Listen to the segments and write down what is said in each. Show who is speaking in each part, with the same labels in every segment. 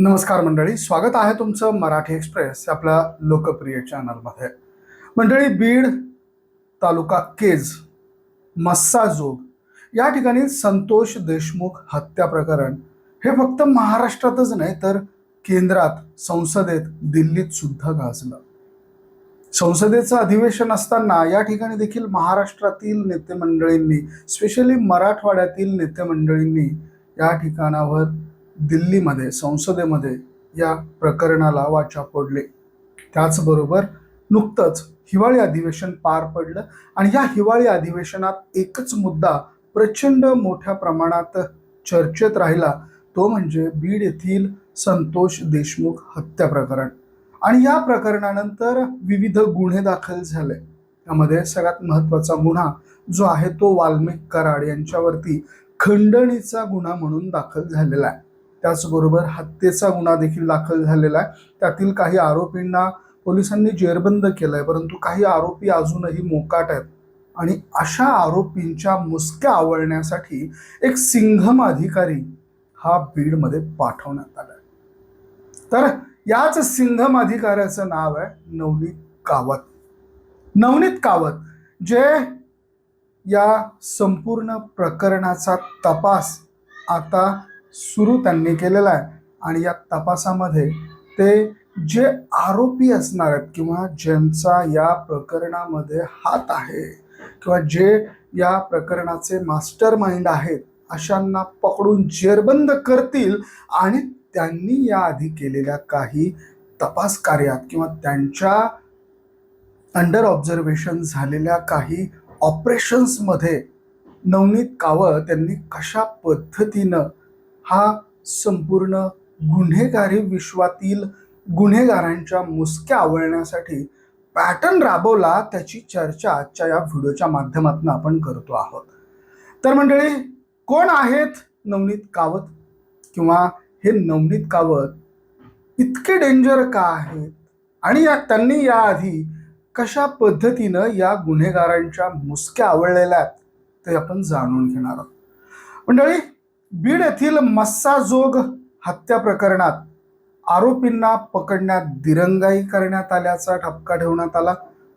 Speaker 1: नमस्कार मंडळी स्वागत आहे तुमचं मराठी एक्सप्रेस आपल्या लोकप्रिय चॅनलमध्ये. मंडळी बीड तालुका केज मस्साजोग या ठिकाणी संतोष देशमुख हत्या प्रकरण हे फक्त महाराष्ट्रातच नाही तर केंद्रात संसदेत दिल्लीत सुद्धा गाजलं. संसदेचं अधिवेशन असताना या ठिकाणी देखील महाराष्ट्रातील नेते मंडळींनी स्पेशली मराठवाड्यातील नेते मंडळींनी या ठिकाणावर दिल्लीमध्ये संसदेमध्ये या प्रकरणाला वाचा फोडली त्याचबरोबर नुकतंच हिवाळी अधिवेशन पार पडलं आणि या हिवाळी अधिवेशनात एकच मुद्दा प्रचंड मोठ्या प्रमाणात चर्चेत राहिला. तो म्हणजे बीड येथील संतोष देशमुख हत्या प्रकरण. आणि या प्रकरणानंतर विविध गुन्हे दाखल झाले. त्यामध्ये सगळ्यात महत्त्वाचा गुन्हा जो आहे तो वाल्मिक कराड यांच्यावरती खंडणीचा गुन्हा म्हणून दाखल झालेला आहे. त्याचबरोबर हत्येचा गुन्हा देखील दाखल झालेला आहे. त्यातील काही आरोपींना पोलिसांनी जेरबंद केलंय परंतु काही आरोपी अजूनही मोकाट आहेत. आणि अशा आरोपींच्या मुसक्या आवळण्यासाठी एक सिंघम अधिकारी हा बीडमध्ये पाठवण्यात आला तर याच सिंघम अधिकाऱ्याचं नाव आहे नवनीत कावत. नवनीत कावत जे या संपूर्ण प्रकरणाचा तपास आता सुरू त्यांनी केलेला आहे. आणि या तपासामध्ये ते जे आरोपी असणार आहेत किंवा ज्यांचा या प्रकरणामध्ये हात आहे किंवा जे या प्रकरणाचे मास्टर माइंड आहेत अशांना पकडून जेरबंद करतील आणि त्यांनी याआधी केलेल्या काही तपास कार्यात किंवा त्यांच्या अंडर ऑब्झर्वेशन झालेल्या काही ऑपरेशन्समध्ये नवनीत कावळ त्यांनी कशा पद्धतीनं हा संपूर्ण गुन्हेगारी विश्वातील गुन्हेगारांच्या मुसक्या आवळण्यासाठी पॅटर्न राबवला त्याची चर्चा आजच्या या व्हिडिओच्या माध्यमातून आपण करतो आहोत. तर मंडळी कोण आहेत नवनीत कावत? किंवा हे नवनीत कावत इतके डेंजर का आहेत? आणि या त्यांनी याआधी कशा पद्धतीनं या गुन्हेगारांच्या मुसक्या आवळलेल्या आहेत? ते आपण जाणून घेणार आहोत. मंडळी बीड येथील मस्साजोग हत्या प्रकरणात आरोपींना पकडण्यात दिरंगाई करण्यात आल्याचा ठपका ठेवण्यात आला.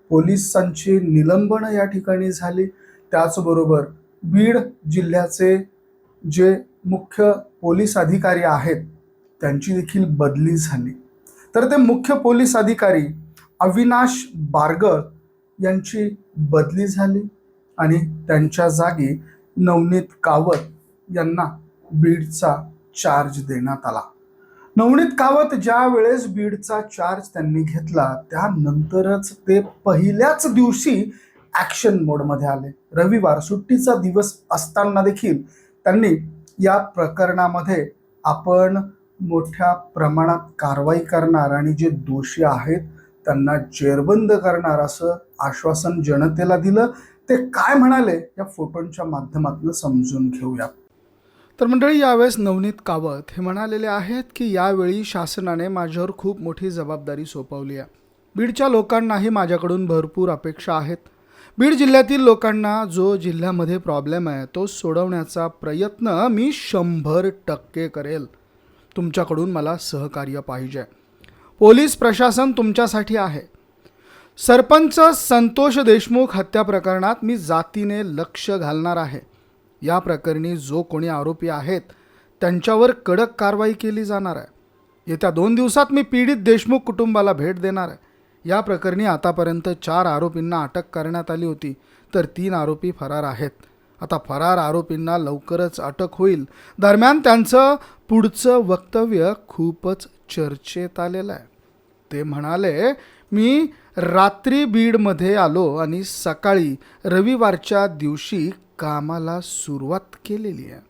Speaker 1: पोलिसांची निलंबन या ठिकाणी झाली. त्याचबरोबर बीड जिल्ह्याचे जे मुख्य पोलीस अधिकारी आहेत त्यांची देखील बदली झाली. तर ते मुख्य पोलीस अधिकारी अविनाश बारगळ यांची बदली झाली आणि त्यांच्या जागी नवनीत कावत यांना बीडचा चार्ज देण्यात आला. नवनीत कावत ज्या वेळेस बीडचा चार्ज त्यांनी घेतला त्यानंतरच ते पहिल्याच दिवशी ॲक्शन मोडमध्ये आले. रविवार सुट्टीचा दिवस असताना देखील त्यांनी या प्रकरणामध्ये आपण मोठ्या प्रमाणात कारवाई करणार आणि जे दोषी आहेत त्यांना जेरबंद करणार असं आश्वासन जनतेला दिलं. ते काय म्हणाले? या फोटोंच्या माध्यमातून समजून घेऊया. तर मंडळी यावेळेस नवनीत कावत हे म्हणालेले आहेत की यावेळी शासनाने माझ्यावर खूप मोठी जबाबदारी सोपवली आहे. बीडच्या लोकांनाही माझ्याकडून भरपूर अपेक्षा आहेत. बीड जिल्ह्यातील लोकांना जो जिल्ह्यामध्ये प्रॉब्लेम आहे तो सोडवण्याचा प्रयत्न मी शंभर टक्के करेल. तुमच्याकडून मला सहकार्य पाहिजे. पोलीस प्रशासन तुमच्यासाठी आहे. सरपंच संतोष देशमुख हत्या प्रकरणात मी जातीने लक्ष घालणार आहे. या प्रकरणी जो कोणी आरोपी आहेत त्यांच्यावर कडक कारवाई केली जाणार आहे. येत्या दोन दिवसात मी पीडित देशमुख कुटुंबाला भेट देणार आहे. या प्रकरणी आतापर्यंत चार आरोपींना अटक करण्यात आली होती तर तीन आरोपी फरार आहेत. आता फरार आरोपींना लवकरच अटक होईल. दरम्यान त्यांचं पुढचं वक्तव्य खूपच चर्चेत आलेलं आहे. ते म्हणाले मी रात्री बीडमध्ये आलो आणि सकाळी रविवारच्या दिवशी कामाला सुरुवात केलेली आहे.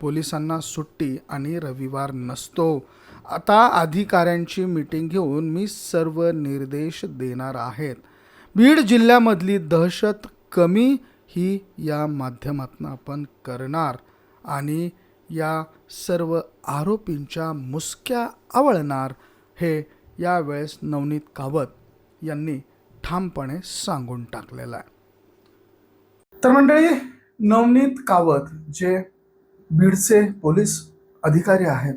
Speaker 1: पोलिसांना सुट्टी आणि रविवार नसतो. आता अधिकाऱ्यांची मीटिंग घेऊन मी सर्व निर्देश देणार आहेत. बीड जिल्ह्यामधली दहशत कमी ही या माध्यमातून आपण करणार आणि या सर्व आरोपींच्या मुसक्या आवळणार हे यावेळेस नवनीत कावत यांनी ठामपणे सांगून टाकलेलं आहे. तर मंडळी नवनीत कावत जे बीडचे पोलीस अधिकारी आहेत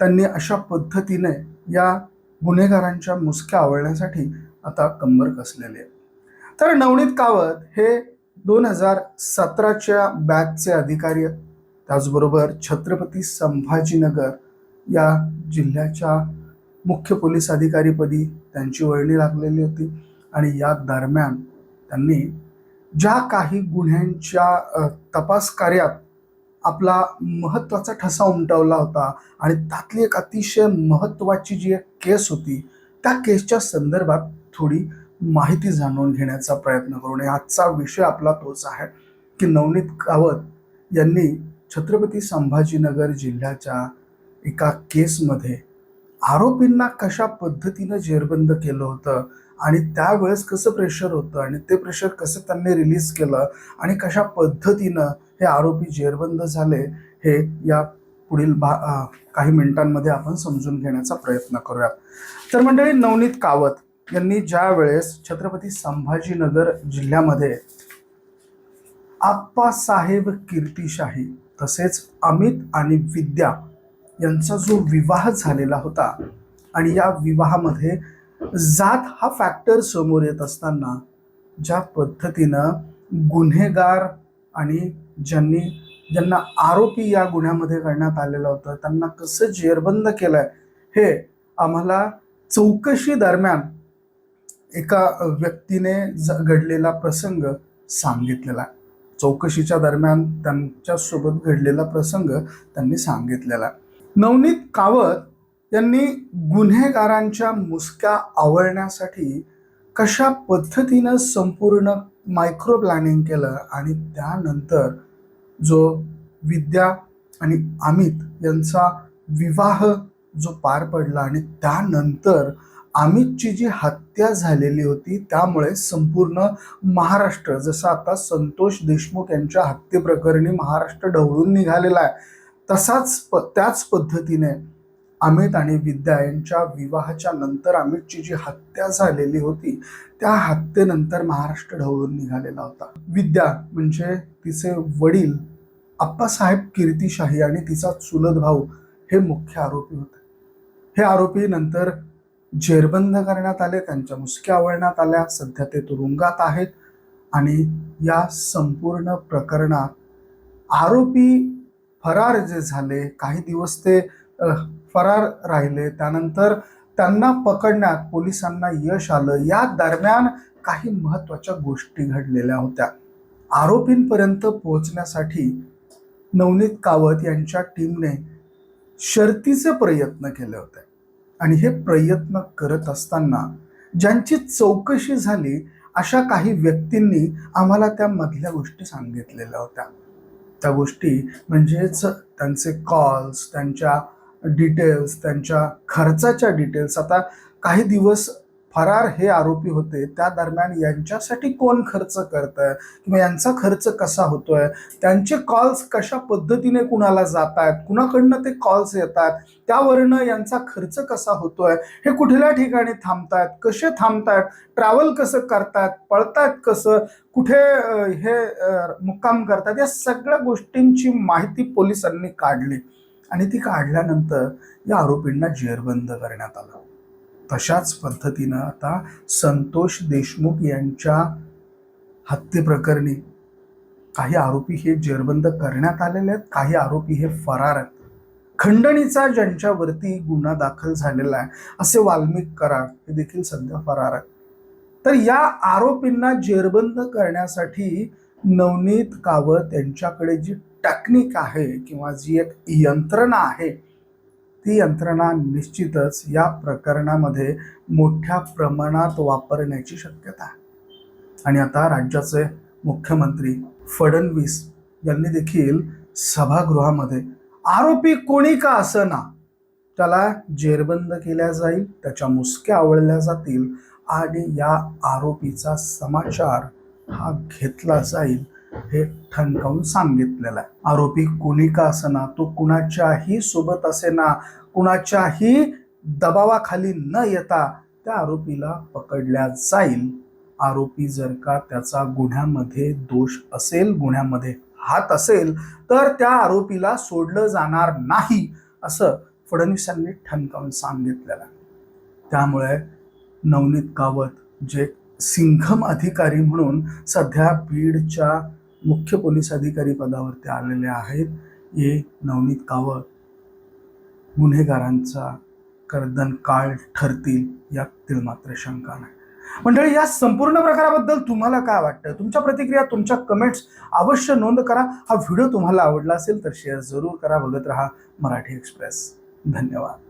Speaker 1: त्यांनी अशा पद्धतीने या गुन्हेगारांच्या मुसक्या आवळण्यासाठी आता कंबर कसलेली आहे तर नवनीत कावत हे दोन हजार सतराच्या बॅचचे अधिकारी आहेत. त्याचबरोबर छत्रपती संभाजीनगर या जिल्ह्याच्या मुख्य पोलीस अधिकारीपदी त्यांची वर्णी लागलेली होती. आणि या दरम्यान त्यांनी ज्या काही गुन्ह्यांच्या तपास कार्यात आपला महत्त्वाचा ठसा उमटवला होता आणि त्यातली एक अतिशय महत्त्वाची जी एक केस होती त्या केसच्या संदर्भात थोडी माहिती जाणून घेण्याचा प्रयत्न करू नये. आजचा विषय आपला तोच आहे की नवनीत कावत यांनी छत्रपती संभाजीनगर जिल्ह्याच्या एका केसमध्ये आरोपींना कशा पद्धतीनं जेरबंद केलं होतं आणि त्यावेळेस कसं प्रेशर होतं आणि ते प्रेशर कसं त्यांनी रिलीज केलं आणि कशा पद्धतीनं हे आरोपी जेरबंद झाले हे या पुढील भा काही मिनिटांमध्ये आपण समजून घेण्याचा प्रयत्न करूयात. तर मंडळी नवनीत कावत यांनी ज्या वेळेस छत्रपती संभाजीनगर जिल्ह्यामध्ये आप्पासाहेब कीर्तिशाही तसेच अमित आणि विद्या यांचा जो विवाह झालेला होता आणि या विवाहामध्ये जात हा फॅक्टर समोर येत असताना ज्या पद्धतीनं गुन्हेगार आणि ज्यांनी ज्यांना आरोपी या गुन्ह्यामध्ये करण्यात आलेलं होतं त्यांना कसं जेरबंद केलं आहे हे आम्हाला चौकशी दरम्यान एका व्यक्तीने ज- घडलेला प्रसंग सांगितलेला चौकशीच्या दरम्यान त्यांच्यासोबत घडलेला प्रसंग त्यांनी सांगितलेला आहे. नवनीत कावत यांनी गुन्हेगारांच्या मुसक्या आवळण्यासाठी कशा पद्धतीनं संपूर्ण मायक्रो प्लॅनिंग केलं आणि त्यानंतर जो विद्या आणि अमित यांचा विवाह जो पार पडला आणि त्यानंतर अमितची जी हत्या झालेली होती त्यामुळे संपूर्ण महाराष्ट्र जसं आता संतोष देशमुख यांच्या हत्येप्रकरणी महाराष्ट्र ढवळून निघालेला आहे. तसाच प त्याच पद्धतीने अमित आणि विद्या यांच्या विवाहाच्या नंतर अमितची जी हत्या झालेली होती त्या हत्येनंतर महाराष्ट्र ढवळून निघालेला होता. विद्या म्हणजे तिचे वडील आप्पासाहेब कीर्तिशाही आणि तिचा चुलत भाऊ हे मुख्य आरोपी होते. हे आरोपी नंतर जेरबंद करण्यात आले त्यांच्या मुसक्या आवळण्यात आल्या सध्या ते तुरुंगात आहेत आणि या संपूर्ण प्रकरणात आरोपी फरार जे झाले काही दिवस ते फरार राहिले. त्यानंतर त्यांना पकडण्यात पोलिसांना यश आलं. या दरम्यान काही महत्त्वाच्या गोष्टी घडलेल्या होत्या. आरोपींपर्यंत पोहोचण्यासाठी नवनीत कावत यांच्या टीमने शर्तीचे प्रयत्न केले होते. आणि हे प्रयत्न करत असताना ज्यांची चौकशी झाली अशा काही व्यक्तींनी आम्हाला त्या मधल्या गोष्टी सांगितलेल्या होत्या. त्या गोष्टी. म्हणजेच त्यांचे कॉल्स त्यांच्या डिटेल्स त्यांच्या खर्चाच्या डिटेल्स आता काही दिवस फरार हे आरोपी होते त्या दरम्यान यांच्यासाठी कोण खर्च करत आहे किंवा यांचा खर्च कसा होतोय? त्यांचे कॉल्स कशा पद्धतीने कुणाला जात आहेत कुणाकडनं ते कॉल्स येतात? त्यावरनं यांचा खर्च कसा होतोय? हे कुठल्या ठिकाणी थांबतायत? कसे थांबतायत? ट्रॅव्हल कसं करतायत? पळतायत कसं? कुठे हे मुक्काम करतात या सगळ्या गोष्टींची माहिती पोलिसांनी काढली. आणि ती काढल्यानंतर या आरोपींना जेरबंद करण्यात आलं. तशाच पद्धतीनं आता संतोष देशमुख यांच्या हत्येप्रकरणी काही आरोपी हे जेरबंद करण्यात आलेले आहेत काही आरोपी हे फरार आहेत. खंडणीचा ज्यांच्यावरती गुन्हा दाखल झालेला आहे असे वाल्मिक कराड हे देखील सध्या फरार आहेत. तर या आरोपींना जेरबंद करण्यासाठी नवनीत कावत यांच्याकडे जी टेक्निक आहे किंवा जी एक यंत्रणा आहे ती यंत्रणा निश्चितच या प्रकरणामध्ये मोठ्या प्रमाणात वापरण्याची शक्यता आहे. आणि आता राज्याचे मुख्यमंत्री फडणवीस यांनी देखील सभागृहामध्ये आरोपी कोणी का असना त्याला जेरबंद केल्या जाईल त्याच्या मुसक्या आवळल्या जातील आणि या आरोपीचा समाचार हा घेतला जाईल हे ठणकावून सांगितलेलं आहे आरोपी कोणी का असना तो कुणाच्याही सोबत असेना कुणाच्याही दबावाखाली न येता त्या आरोपीला पकडल्या जाईल आरोपी जर का त्याचा गुन्ह्यामध्ये दोष असेल गुन्ह्यामध्ये हात असेल तर त्या आरोपीला सोडलं जाणार नाही असं फडणवीसांनी ठणकावून सांगितलेलं आहे. त्यामुळे नवनीत कावत जे सिंघम अधिकारी म्हणून सध्या बीडच्या मुख्य पोलीस अधिकारी पदावरती आलेले आहेत. हे नवनीत कावत गुन्हेगारांचा कर्दन काळ ठरतील यातील मात्र शंका नाही. मंडळी या संपूर्ण प्रकाराबद्दल तुम्हाला काय वाटतं? तुमच्या प्रतिक्रिया तुमच्या कमेंट्स अवश्य नोंद करा. हा व्हिडिओ तुम्हाला आवडला असेल तर शेअर जरूर करा. बघत राहा मराठी एक्सप्रेस धन्यवाद.